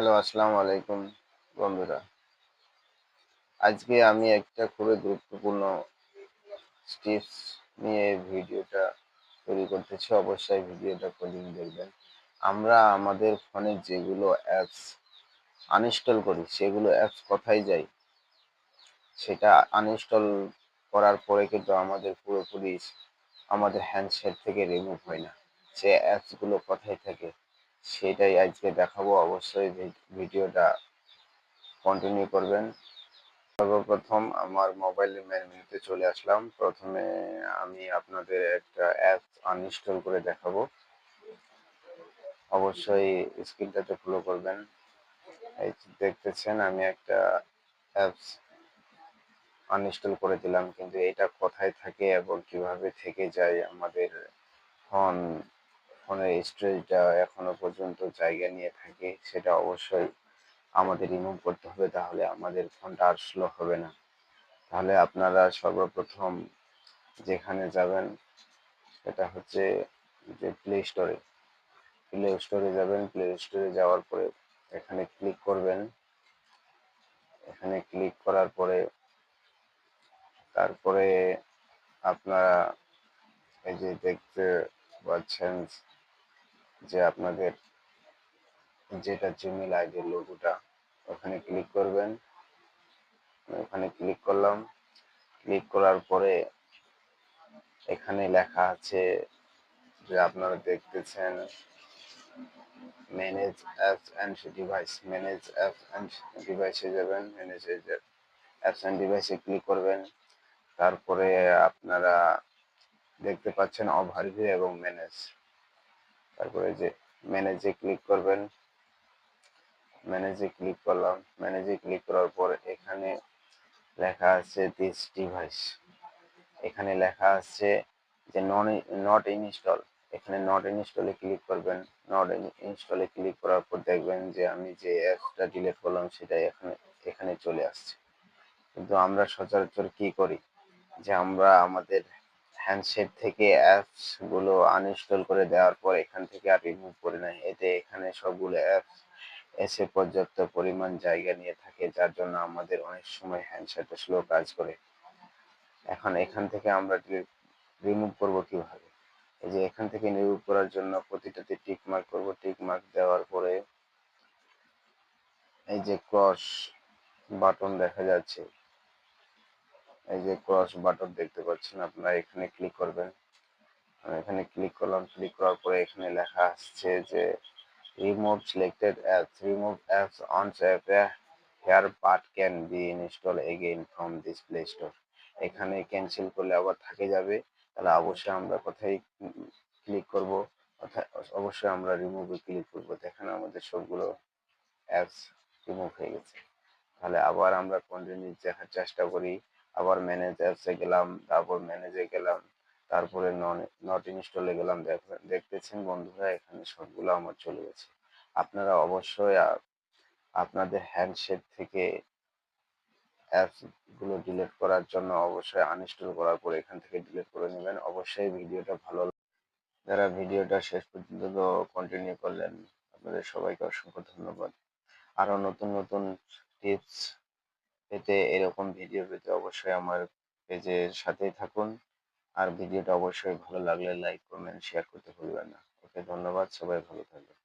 Hello, আসসালামু আলাইকুম বন্ধুরা। আজকে আমি একটা খুবই গুরুত্বপূর্ণ টিপস নিয়ে ভিডিওটা তৈরি করতেছি। অবশ্যই ভিডিওটা কন্টিনিউ দেখবেন। আমরা আমাদের ফোনে যেগুলো অ্যাপস আনইনস্টল করি, সেগুলো অ্যাপস কোথায় যায়? সেটা আনইনস্টল করার পরে কিন্তু আমাদের পুরোপুরি আমাদের হ্যান্ডসেট থেকে রিমুভ হয় না। সে অ্যাপসগুলো কোথায় থাকে? সেটাই আজকে দেখাবো। অবশ্যই ভিডিওটা কন্টিনিউ করবেন। সর্বপ্রথম আমার মোবাইলের মেনুতে চলে আসলাম। প্রথমে আমি আপনাদের একটা অ্যাপ আনইনস্টল করে দেখাবো। অবশ্যই স্ক্রিনটাতে ফলো করবেন। এই দেখতেছেন, আমি একটা অ্যাপস আনইনস্টল করে দিলাম। কিন্তু এটা কোথায় থাকে এবং কীভাবে থেকে যায় আমাদের ফোন ফোনের স্টোরেজটা এখনও পর্যন্ত জায়গা নিয়ে থাকে, সেটা অবশ্যই আমাদের রিমুভ করতে হবে, তাহলে আমাদের ফোনটা আর স্লো হবে না। তাহলে আপনারা সর্বপ্রথম যেখানে যাবেন, সেটা হচ্ছে যে প্লে স্টোরে প্লে স্টোরে যাবেন প্লে স্টোরে যাওয়ার পরে এখানে ক্লিক করবেন। এখানে ক্লিক করার পরে তারপরে আপনারা এই যে দেখতে পাচ্ছেন যে আপনাদের যেটা জিমেল আইডির লোগোটা ওখানে ক্লিক করবেন। ওখানে ক্লিক করলাম। ক্লিক করার পরে এখানে লেখা আছে যে আপনারা দেখতেছেন manage apps and device manage apps and ডিভাইসে যাবেন ম্যানেজ অ্যাপস অ্যান্ড ডিভাইসে ক্লিক করবেন। তারপরে আপনারা দেখতে পাচ্ছেন ওভারভিউ এবং ম্যানেজ তারপরে যে ম্যানেজে ক্লিক করবেন। ম্যানেজে ক্লিক করলাম। ম্যানেজে ক্লিক করার পর এখানে লেখা আছে দিস ডিভাইস এখানে লেখা আছে যে নন নট ইনস্টল এখানে নট ইনস্টলে ক্লিক করবেন। নট ইনস্টলে ক্লিক করার পর দেখবেন যে আমি যে অ্যাপসটা ডিলিট করলাম সেটা এখানে এখানে চলে আসছে। কিন্তু আমরা সচরাচর কি করি? যে আমরা আমাদের হ্যান্ডসেট থেকে অ্যাপস অ্যাপসগুলো আনইনস্টল করে দেওয়ার পর এখান থেকে আর রিমুভ করে নেয়। এতে এখানে সবগুলো অ্যাপস এসে পর্যাপ্ত পরিমাণ জায়গা নিয়ে থাকে, যার জন্য আমাদের অনেক সময় হ্যান্ডসেটে স্লো কাজ করে। এখন এখান থেকে আমরা রিমুভ করব কীভাবে? এই যে এখান থেকে রিমুভ করার জন্য প্রতিটাতে টিক মার্ক করব। টিক মার্ক দেওয়ার পরে এই যে ক্রস বাটন দেখা যাচ্ছে। এই যে ক্রস বাটন দেখতে পাচ্ছেন, আপনারা এখানে ক্লিক করবেন। এখানে ক্লিক করলাম ক্লিক করার পরে এখানে লেখা আসছে যে remove selected apps remove apps on here part can be install again from this Play Store এখানে ক্যান্সেল করলে আবার থাকে যাবে, তাহলে অবশ্যই আমরা কোথায় ক্লিক করব? অবশ্যই আমরা রিমুভে ক্লিক করব। দেখেন আমাদের সবগুলো অ্যাপস রিমুভ হয়ে গেছে। তাহলে আবার আমরা কন্টিনিউ দেখার চেষ্টা করি। আবার ম্যানেজ অ্যাপসে গেলাম, তারপর ম্যানেজে গেলাম, তারপরে নন নট ইনস্টলে গেলাম দেখতেছেন বন্ধুরা, এখানে সবগুলো আমার চলে গেছে। আপনারা অবশ্যই আপনাদের হ্যান্ডসেট থেকে অ্যাপসগুলো ডিলিট করার জন্য অবশ্যই আনইনস্টল করার পর এখান থেকে ডিলিট করে নেবেন। অবশ্যই ভিডিওটা ভালো যারা ভিডিওটা শেষ পর্যন্ত কন্টিনিউ করলেন, আপনাদের সবাইকে অসংখ্য ধন্যবাদ। আরও নতুন নতুন টিপস পেতে এরকম ভিডিও পেতে অবশ্যই আমার পেজের সাথেই থাকুন। আর ভিডিওটা অবশ্যই ভালো লাগলে লাইক কমেন্ট শেয়ার করতে ভুলবেন না। ওকে ধন্যবাদ, সবাই ভালো থাকবেন।